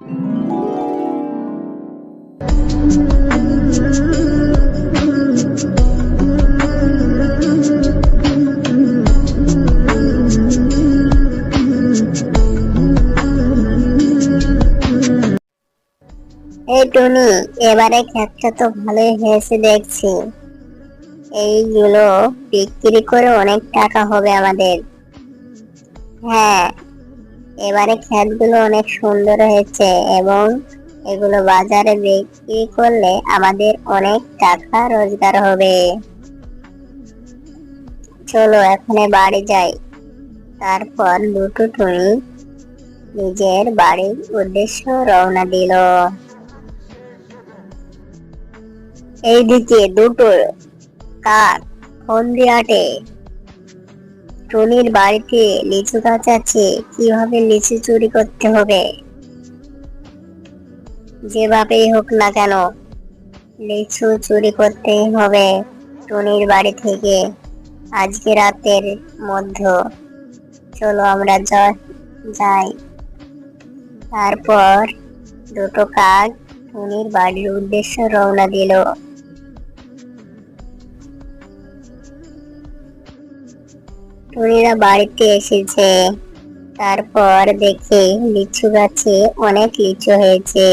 এই টুনি, এবারে ক্ষেতটা তো ভালোই হয়েছে দেখছি। এইগুলো বিক্রি করে অনেক টাকা হবে আমাদের। হ্যাঁ এবারে ক্ষেতগুলো অনেক সুন্দর হয়েছে এবং এগুলো বাজারে বিক্রি করলে আমাদের অনেক টাকা রোজগার হবে। চলো এখানে বাড়ি যাই। তারপর দুটো টুনি নিজের বাড়ির উদ্দেশ্য রওনা দিল। এইদিকে দুটো কাক ফন্দি আটে। টুনির বাড়িতে লিচু গাছ আছে, কীভাবে লিচু চুরি করতে হবে? যেভাবেই হোক না কেন, লিচু চুরি করতেই হবে টুনির বাড়ি থেকে। আজকে রাতের মধ্য, চলো আমরা যাই। তারপর দুটো কাক টুনির বাড়ির উদ্দেশ্যে রওনা দিল। টুনিরা বাড়িতে এসেছে। তারপর দেখে লিচু গাছে অনেক লিচু হয়েছে।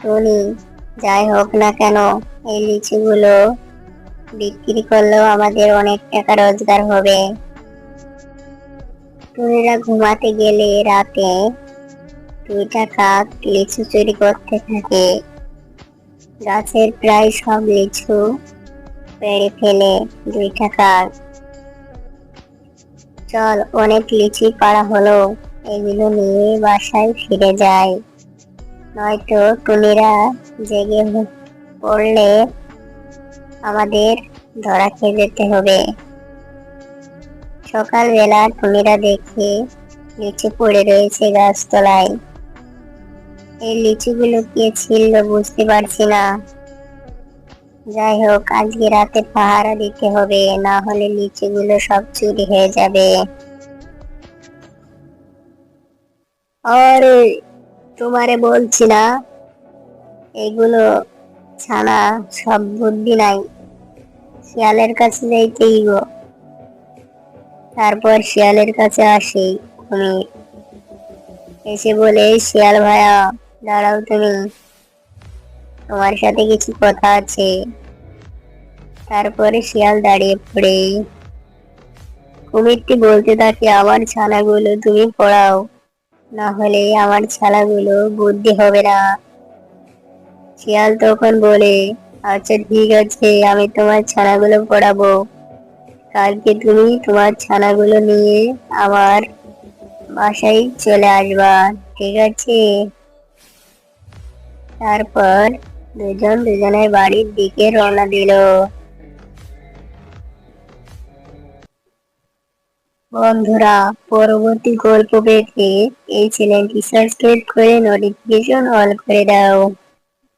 টুনি, যাই হোক না কেন, এই লিচুগুলো বিক্রি করলেও আমাদের অনেক টাকা রোজগার হবে। টুনিরা ঘুমাতে গেলে রাতে দুইটা কাক লিচু চুরি করতে থাকে। গাছের প্রায় সব লিচু পেড়ে ফেলে দুইটা কাক চল, অনেক লিচি পাড়া হলো। এগুলো নিয়ে বাসায় ফিরে যায় নয়তো টুনিরা জেগে পড়লে আমাদের ধরা খেয়ে যেতে হবে। সকালবেলা টুনিরা দেখে লিচু পড়ে রয়েছে গাছতলায়। এই লিচুগুলো কে ছিল বুঝতে পারছি না। যাই হোক, আজকে রাতে পাহারা দিতে হবে, না হলে লিচুগুলো সব চুরি হয়ে যাবে। আরে, তোমারে বলছি না, এগুলো ছানা সব বুদ্ধি নাই। শিয়ালের কাছে যাইতেই গো। তারপর শিয়ালের কাছে আসি কুমির এসে বলে, শিয়াল ভাইয়া, দাঁড়াও তুমি। তোমার সাথে কিছু কথা আছে। তারপরে শিয়াল দাঁড়িয়ে পড়ে। কুমিরটি বলতে থাকে, আমার ছানাগুলো তুমি পড়াও। না হলে আমার ছানাগুলো বুদ্ধি হবে না। শিয়াল তখন বলে আচ্ছা ঠিক আছে, আমি তোমার ছানাগুলো পড়াবো। কালকে তুমি তোমার ছানাগুলো নিয়ে আমার বাসায় চলে আসবা, ঠিক আছে? তারপর দুজন দুজনের বাড়ির দিকে রওনা দিল। বন্ধুরা, পরবর্তী গল্প পেতে এই চ্যানেলটি সাবস্ক্রাইব করে নোটিফিকেশন অল করে দাও।